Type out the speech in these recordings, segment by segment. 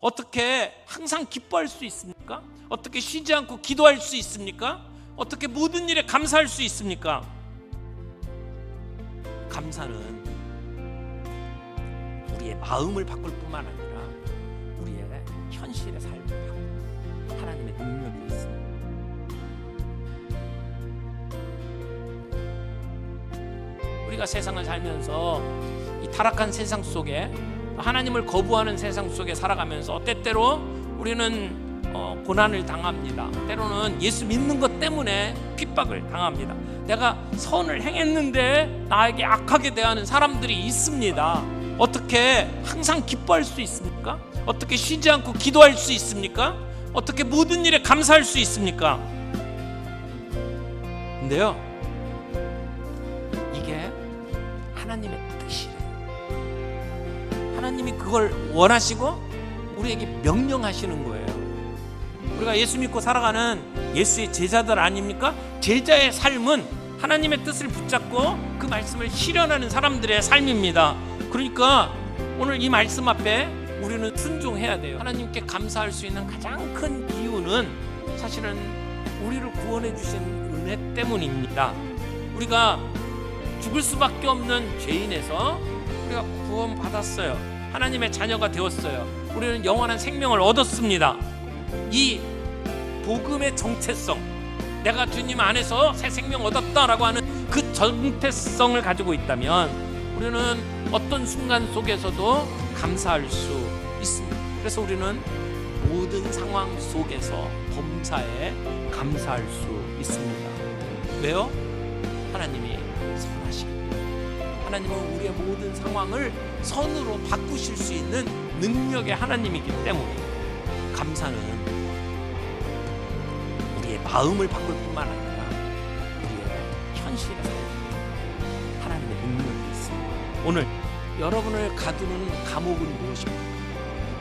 어떻게 항상 기뻐할 수 있습니까? 어떻게 쉬지 않고 기도할 수 있습니까? 어떻게 모든 일에 감사할 수 있습니까? 감사는 우리의 마음을 바꿀 뿐만 아니라 우리의 현실의 삶을 바꾸는 하나님의 능력이 있습니다. 우리가 세상을 살면서 이 타락한 세상 속에 하나님을 거부하는 세상 속에 살아가면서 때때로 우리는 어, 고난을 당합니다. 때로는 예수 믿는 것 때문에 핍박을 당합니다. 내가 선을 행했는데 나에게 악하게 대하는 사람들이 있습니다. 어떻게 항상 기뻐할 수 있습니까? 어떻게 쉬지 않고 기도할 수 있습니까? 어떻게 모든 일에 감사할 수 있습니까? 근데요, 이게 하나님의 뜻이래요. 하나님이 그걸 원하시고 우리에게 명령하시는 거예요. 우리가 예수 믿고 살아가는 예수의 제자들 아닙니까? 제자의 삶은 하나님의 뜻을 붙잡고 그 말씀을 실현하는 사람들의 삶입니다. 그러니까 오늘 이 말씀 앞에 우리는 순종해야 돼요. 하나님께 감사할 수 있는 가장 큰 이유는 사실은 우리를 구원해 주신 은혜 때문입니다. 우리가 죽을 수밖에 없는 죄인에서 우리가 구원받았어요. 하나님의 자녀가 되었어요. 우리는 영원한 생명을 얻었습니다. 이 복음의 정체성, 내가 주님 안에서 새 생명 얻었다라고 하는 그 정체성을 가지고 있다면 우리는 어떤 순간 속에서도 감사할 수 있습니다. 그래서 우리는 모든 상황 속에서 범사에 감사할 수 있습니다. 왜요? 하나님이 선하십니다. 하나님은 우리의 모든 상황을 선으로 바꾸실 수 있는 능력의 하나님이기 때문에 감사는 우리의 마음을 바꿀 뿐만 아니라 우리의 현실의 삶 하나님의 능력이 있습니다. 오늘 여러분을 가두는 감옥은 무엇입니까?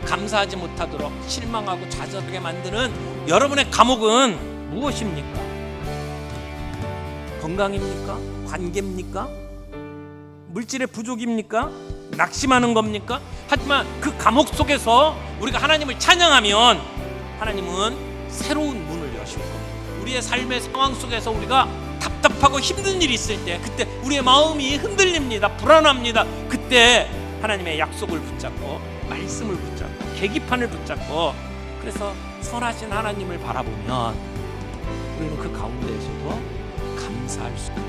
감사하지 못하도록 실망하고 좌절하게 만드는 여러분의 감옥은 무엇입니까? 건강입니까? 관계입니까? 물질의 부족입니까? 낙심하는 겁니까? 하지만 그 감옥 속에서 우리가 하나님을 찬양하면 하나님은 새로운 문을 여실 겁니다. 우리의 삶의 상황 속에서 우리가 답답하고 힘든 일이 있을 때 그때 우리의 마음이 흔들립니다. 불안합니다. 그때 하나님의 약속을 붙잡고 말씀을 붙잡고 계기판을 붙잡고 그래서 선하신 하나님을 바라보면 우리는 그 가운데에서도 감사할 수 있게 됩니다.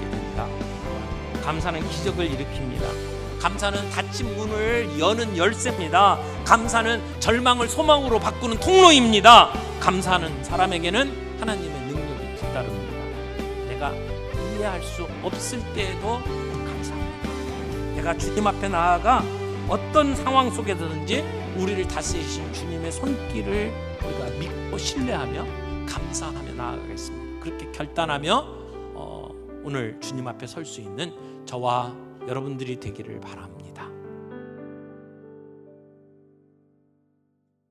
감사는 기적을 일으킵니다. 감사는 닫힌 문을 여는 열쇠입니다. 감사는 절망을 소망으로 바꾸는 통로입니다. 감사는 사람에게는 하나님의 능력이 뒤따릅니다. 내가 이해할 수 없을 때에도 감사합니다. 내가 주님 앞에 나아가 어떤 상황 속에서든지 우리를 다스리신 주님의 손길을 우리가 믿고 신뢰하며 감사하며 나아가겠습니다. 그렇게 결단하며 어, 오늘 주님 앞에 설 수 있는 저와 여러분들이 되기를 바랍니다.